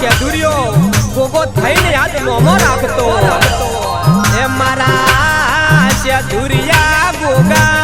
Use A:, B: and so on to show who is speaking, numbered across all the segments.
A: ચેધુર્યો ગોગો થઈને યાદ નોમો રાખતો. એ મારા ચેધુરિયા ગોગા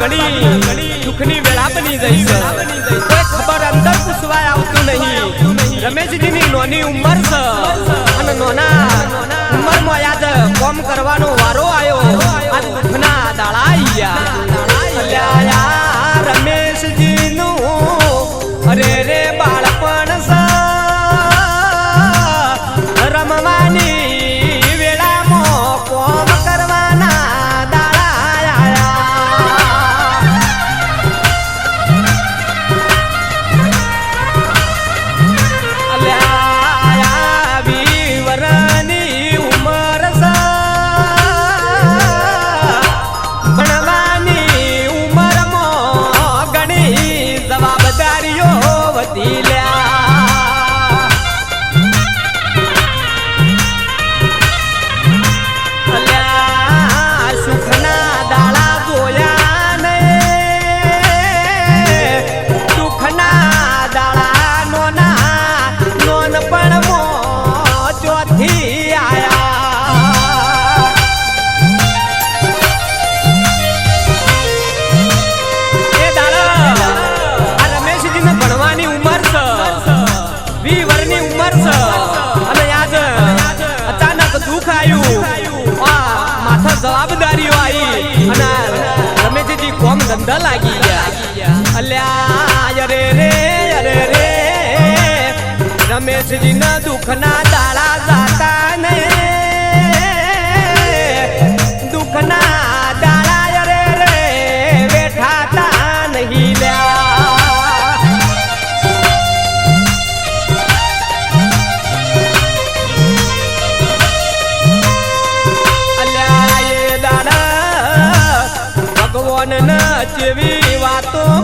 A: ઘડી દુઃખની વેળા બની જઈ છે. કોઈ ખબર અંદર પૂછવા આવતું નહીં. રમેશજીની નોની ઉંમર છે અને નોના ઉંમરમાં યાદ કોમ કરવાનો વારો આવ્યો. આજ દુઃખના દાળા આવ્યા રમેશજીનું અરે રે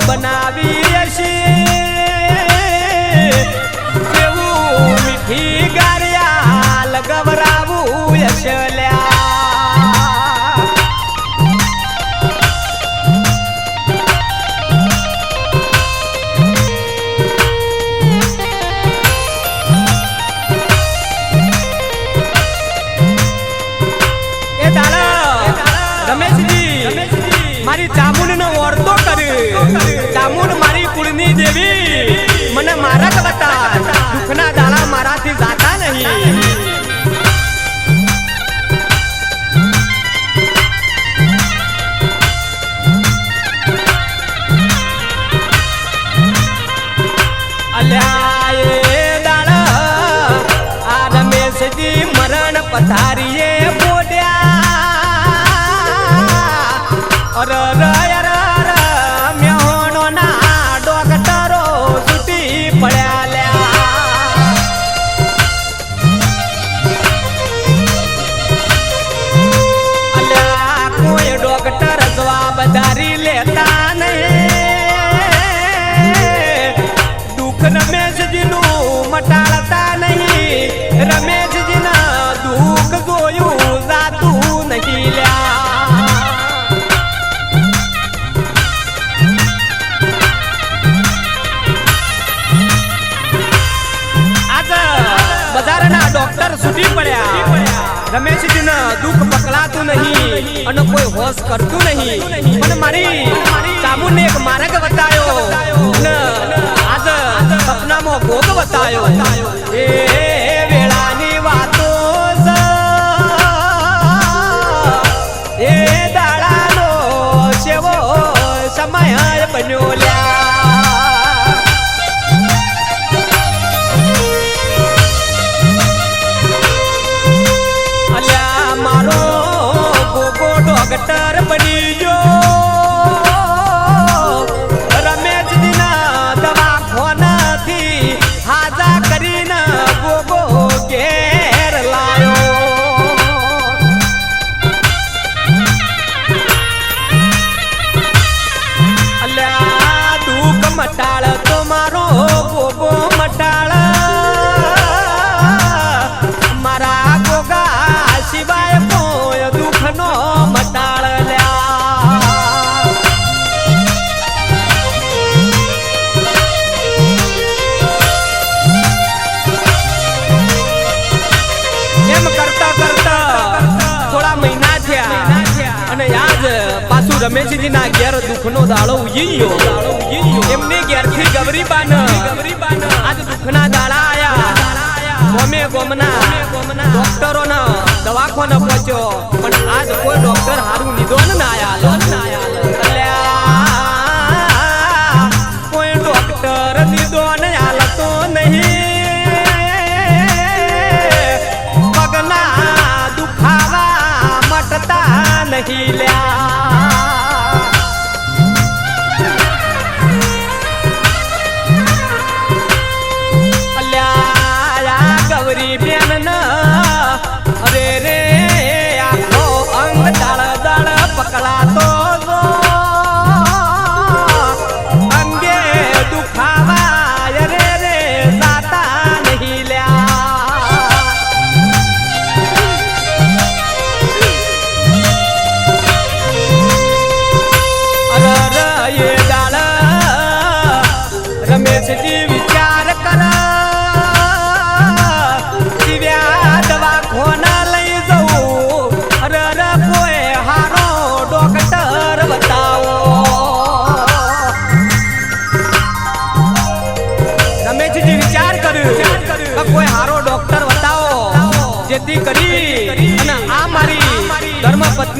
A: બનાવી છીએ જેવું મીઠી ગારિયા લગવરાવું યશલ્યા એ દાડા રમેશજી મારી ચામુંડ નો ચામુંડ મારી કુળની દેવી મને મારક બતા દુઃખના દાડા મારાથી જાતા નહીં. મરણ પથારીએ બોડ્યા અર બજારના સુધી પડ્યા. રમેશજી રમેશજીને દુઃખ પકડાતું નહીં અને કોઈ હોશ કરતું નહીં. પણ મારી ચામુને એક માર્ગ બતાયો ને આજ સપનામાં ભોગ બતાયો. એ વેળાની વાતો એ દાડાનો સેવો સમય બન્યો ગોગો પાછું રમેશજીના ઘેર દુઃખનો દાડો ઉજી ગયો એમની ઘેરથી ગૌરીબાન આજ દુઃખના દાડા આયા. ગોમે ગોમના. ડોક્ટરોના દવાખાને પહોંચ્યો. પણ આજ કોઈ ડોક્ટર હારું નિધોન ન આયા અલ્યા, કોઈ ડોક્ટર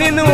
A: ನೀನು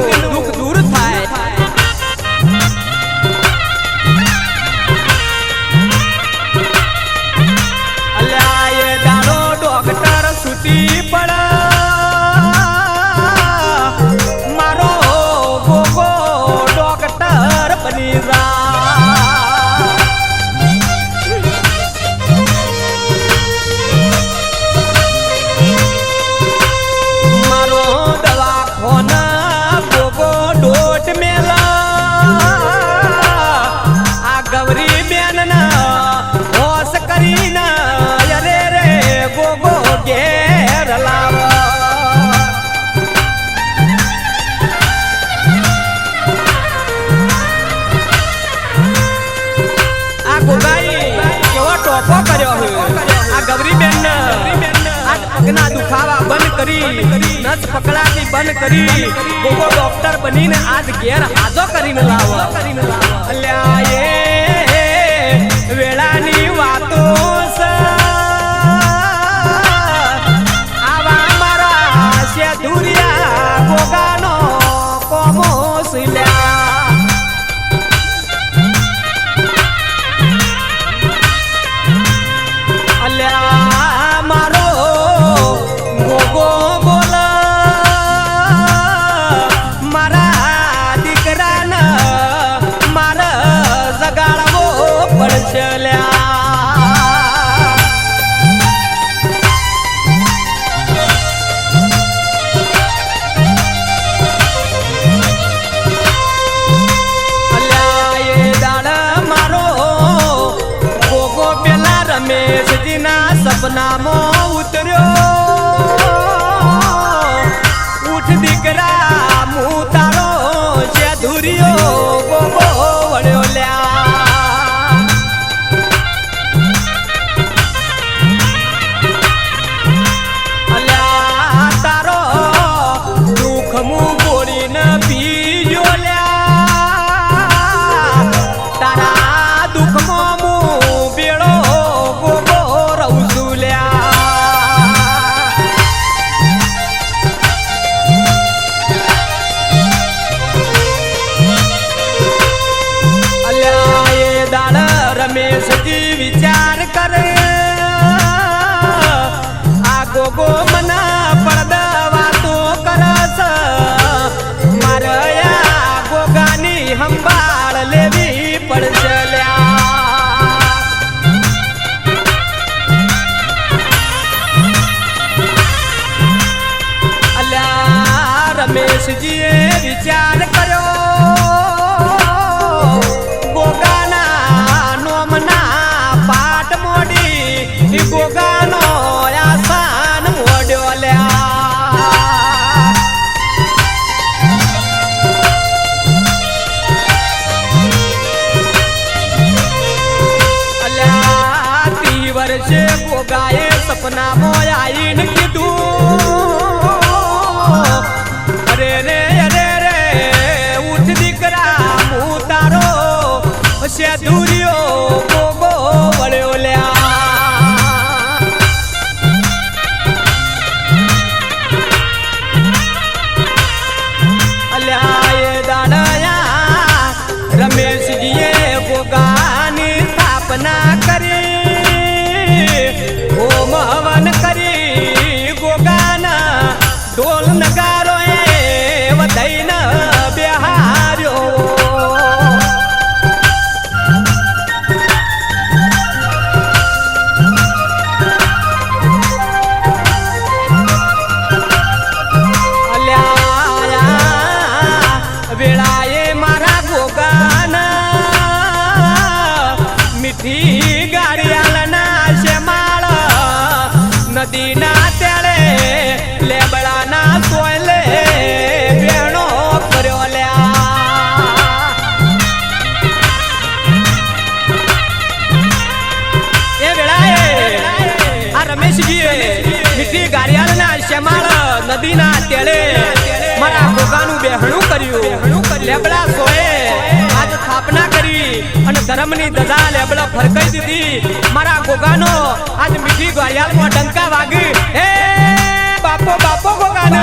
A: પકડાતી બંધ કરી. ગોગો ડોક્ટર બનીને આજ ઘેર હાજો કરીને લાવો. અલ્યા એ વેળાની વાતો કરે. આ ગોગો મના સપના મોયા થી ધર્મની દધા લેબડા ફરકાઈ દીધી. મારા ગોગાનો આજ મીઠી ગોળિયાલમાં ડંકા વાગી. હે બાપો બાપો ગોગાનો.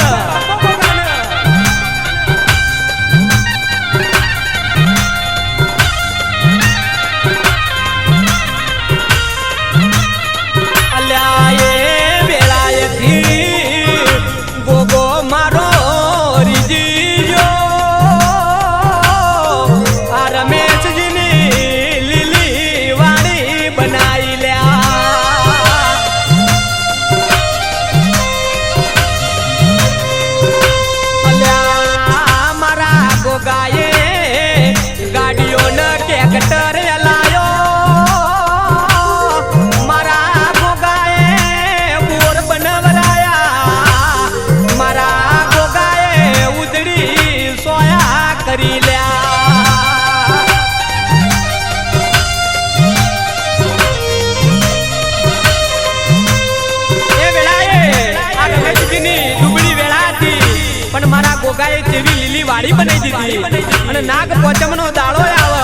A: ઘડી બનાવી દીધી. અને નાગ પોચમ નો દાળો આવે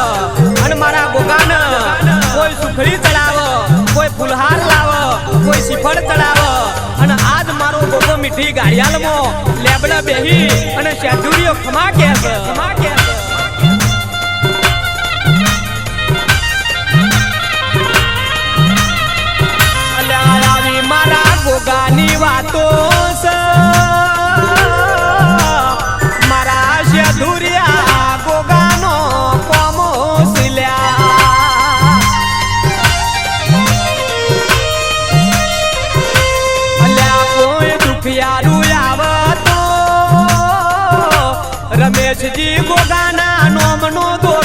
A: અને મારા ગોગાન કોઈ સુખડી ચડાવ, કોઈ ફુલહાર લાવ, કોઈ શ્રીફળ ચડાવ. અને આજ મારો ગોગો મીઠી ગાળિયાલમો, લેબડા બેહી અને ચેતુરીઓ ખમા કે ખમા કે મારા ગોગાની વાતો બેસજી ગોગાના નોમનો દોર.